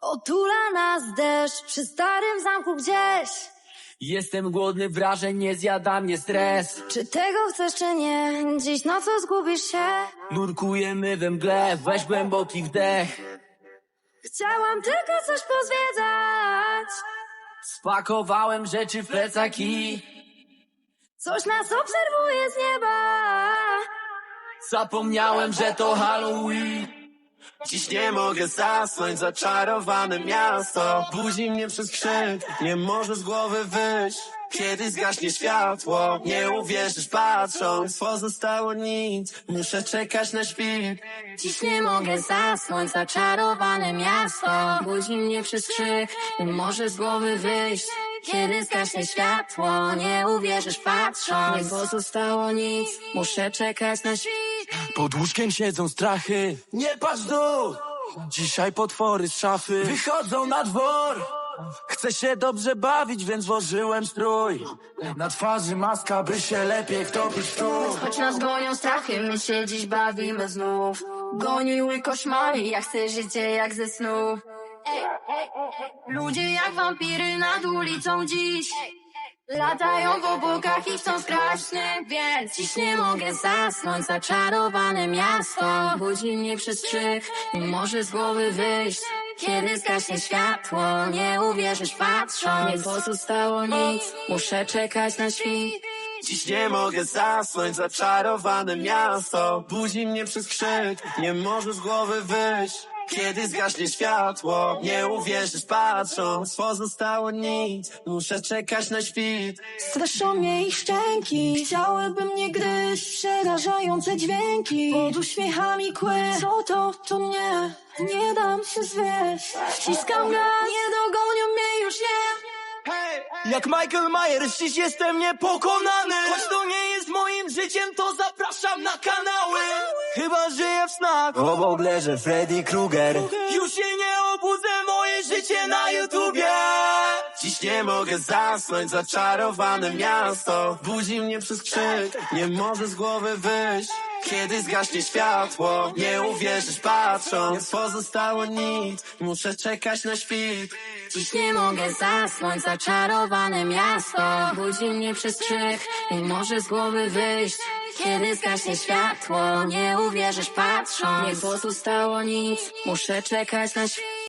Otula nas deszcz przy starym zamku gdzieś. Jestem głodny wrażeń, nie zjada mnie stres. Czy tego chcesz, czy nie? Dziś nocą zgubisz się. Nurkujemy we mgle, weź głęboki wdech. Chciałam tylko coś pozwiedzać. Spakowałem rzeczy w plecaki. Coś nas obserwuje z nieba. Zapomniałem, że to Halloween. Dziś nie mogę zasnąć, zaczarowane miasto. Budzi mnie przez krzyk, nie może z głowy wyjść. Kiedy zgaśnie światło, nie uwierzysz patrząc. Pozostało nic, muszę czekać na świt. Dziś nie mogę zasnąć, zaczarowane miasto. Budzi mnie przez krzyk, nie może z głowy wyjść. Kiedy zgaśnie światło, nie uwierzysz patrząc. Nie pozostało nic, muszę czekać na świt Pod łóżkiem siedzą strachy. Nie patrz w dół! Dzisiaj potwory z szafy wychodzą na dwór. Chcę się dobrze bawić, więc włożyłem strój. Na twarzy maska, by się lepiej wtopić w tu. Choć nas gonią strachy, my się dziś bawimy znów Goniły koszmary, ja chcę życie jak ze snu Ludzie jak wampiry nad ulicą dziś Latają w obłokach i chcą straszny Więc dziś nie mogę zasnąć. Zaczarowane miasto Budzi mnie przez krzyk Nie może z głowy wyjść Kiedy zgaśnie światło. Nie uwierzysz patrząc. Nie pozostało nic. Muszę czekać na świt Dziś nie mogę zasnąć, zaczarowane miasto. Budzi mnie przez krzyk, nie może z głowy wyjść. Kiedy zgaśnie światło, nie uwierzysz patrząc. Pozostało nic, muszę czekać na świt. Straszą mnie ich szczęki Chciałyby mnie gryźć. Przerażające dźwięki Pod uśmiechami kły Co to? To nie Nie dam się zwieść. Ściskam gaz Nie dogonią mnie już nie Jak Michael Myers, dziś jestem niepokonany. Choć to nie jest moim życiem, to zapraszam na kanały. Chyba żyję w snach. Obok leży Freddy Krueger. Już się nie obudzę, moje życie na YouTubie. Dziś nie mogę zasnąć, zaczarowane miasto Budzi mnie przez krzyk, nie może z głowy wyjść Kiedy zgaśnie światło, nie uwierzysz patrząc. Pozostało nic, muszę czekać na świt. Dziś nie mogę zasnąć, zaczarowane miasto Budzi mnie przez krzyk, nie może z głowy wyjść. Kiedy zgaśnie światło, nie uwierzysz patrząc. Nie pozostało nic, muszę czekać na świt